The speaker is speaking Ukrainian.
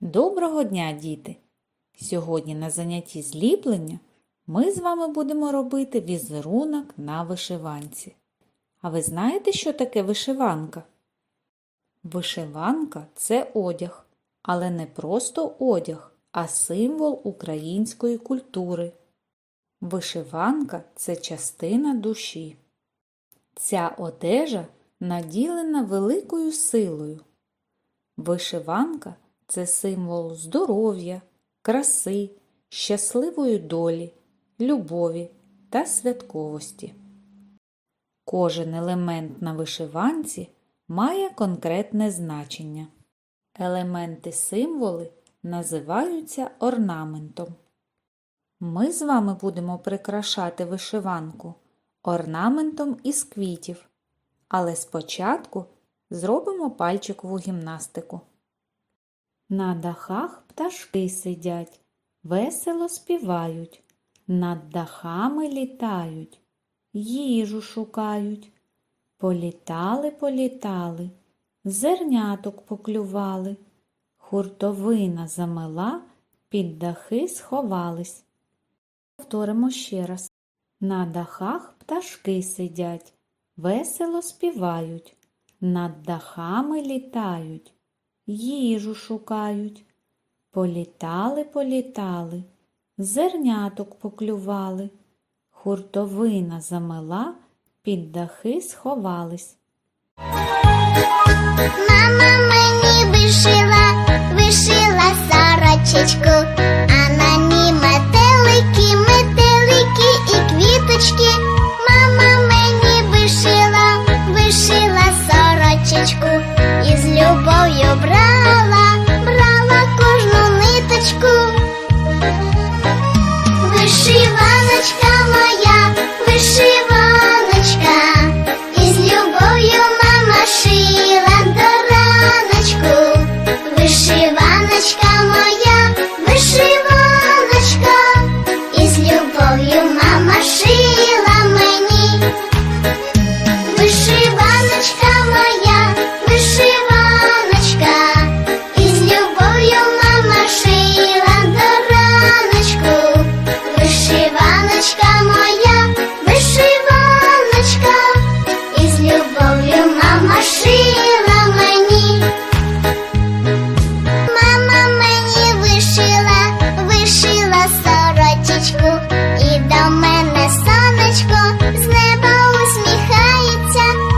Доброго дня, діти! Сьогодні на занятті зліплення ми з вами будемо робити візерунок на вишиванці. А ви знаєте, що таке вишиванка? Вишиванка це одяг, але не просто одяг, а символ української культури. Вишиванка це частина душі. Ця одежа наділена великою силою. Вишиванка це символ здоров'я, краси, щасливої долі, любові та святковості. Кожен елемент на вишиванці має конкретне значення. Елементи символи називаються орнаментом. Ми з вами будемо прикрашати вишиванку орнаментом із квітів, але спочатку зробимо пальчикову гімнастику. На дахах пташки сидять, весело співають, над дахами літають, їжу шукають. Політали, політали, зерняток поклювали, хуртовина замела, під дахи сховались. Повторимо ще раз. На дахах пташки сидять, весело співають, над дахами літають, їжу шукають. Політали, політали, зерняток поклювали, хуртовина замела, під дахи сховались. вишиваночка.